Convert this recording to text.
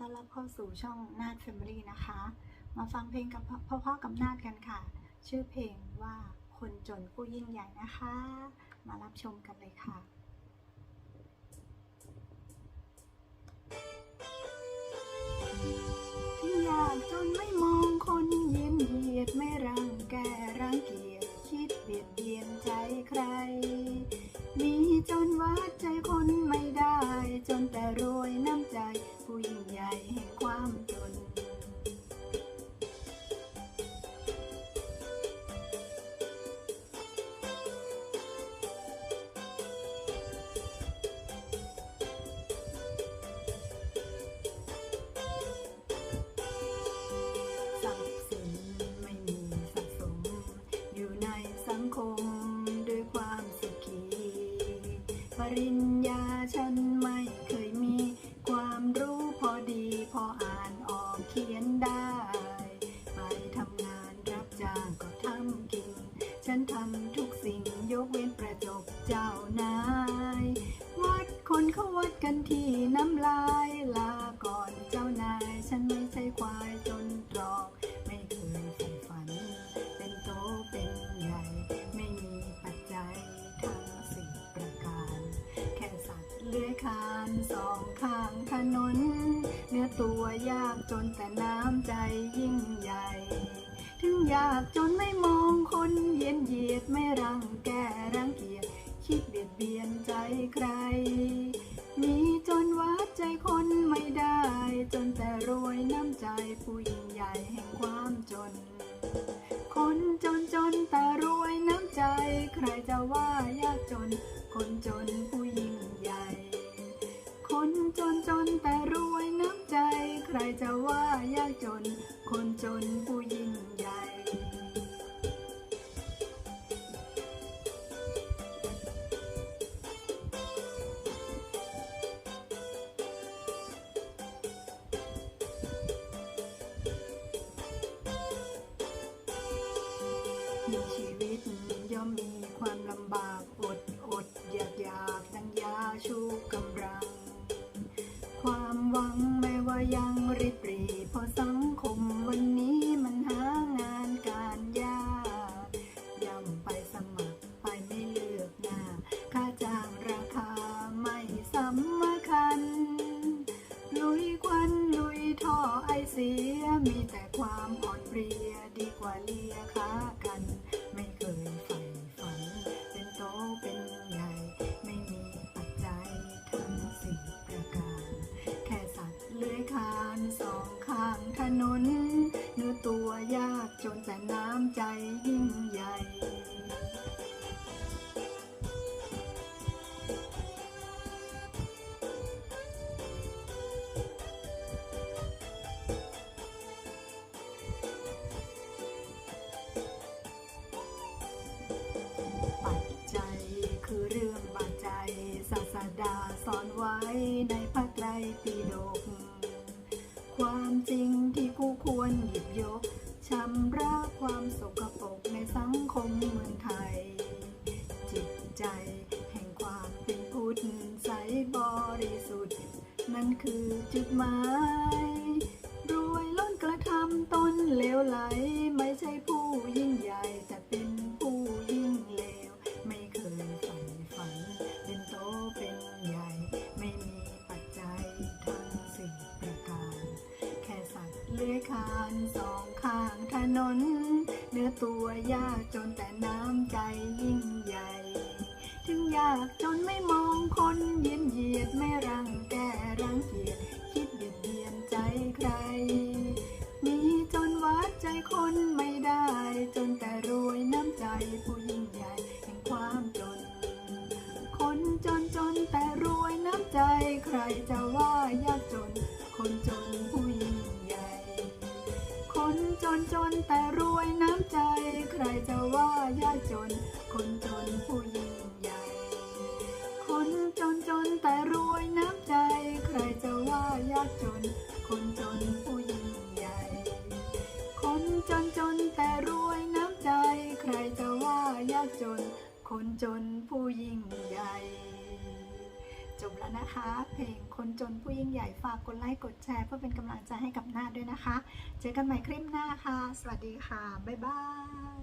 ต้อนรับเข้าสู่ช่องนาดแฟมิลี่นะคะ มาฟังเพลงกับพ่อๆกับนาดกันค่ะ ชื่อเพลงว่าคนจนผู้ยิ่งใหญ่นะคะ มารับชมกันเลยค่ะที่อยากจนไม่มองคนเย็นเหยียดไม่รังแกรังเกียจคิดเบียดเบียนใจใคร มีจนวัดใจ ริญญาฉันไม่เคยมี ความรู้พอดีพออ่านออกเขียนได้ ไปทำงานรับจ้างก็ทำกิน ฉันทำทุกสิ่งยกเว้นประจบเจ้านาย วัดคนเขาวัดกันที่น้ำลาย คานสองข้างถนน เนื้อตัวยากจนแต่น้ำใจยิ่งใหญ่ ถึงยากจนไม่มองคนเย็นเหยียดไม่รังแกรังเกียจคิดเบียดเบียนใจใคร มีจนวัดใจคนไม่ได้ จนแต่รวยน้ำใจผู้ยิ่งใหญ่แห่งความจน คนจนจนแต่รวยน้ำใจใครจะว่า น คนจนผู้ยิ่งใหญ่ มีชีวิตานสองข้างถนนเนื้อตัวยากจนแต่น้ำใจยิ่ง คือจุดหมายรวยล้นกระทำตนเลวไหล ไม่ใช่ผู้ยิ่งใหญ่แต่เป็นผู้ยิ่งเลว ไม่เคยใฝ่ฝัน เป็นโตเป็นใหญ่ ไม่มีปัจจัยทั้งสี่งประการ แค่สัตว์เลื้อยคลานสองข้างถนน เนื้อตัวยากจนแต่น้ำใจยิ่งใหญ่ ถึงอยากจนไม่มองคนเย็นเหยียดไม่รัก คนไม่ได้ จนแต่รวยน้ำใจผู้ยิ่งใหญ่แห่งความจน คนจนจนแต่รวยน้ำใจใครจะว่ายาก คนจนจนแต่รวยน้ำใจ ใครจะว่ายากจน คนจนผู้ยิ่งใหญ่ จบแล้วนะคะ เพลงคนจนผู้ยิ่งใหญ่ฝากกดไลค์กดแชร์เพื่อเป็นกำลังใจให้กับหน้าดด้วยนะคะ เจอกันใหม่คลิปหน้าค่ะ สวัสดีค่ะ บ๊ายบาย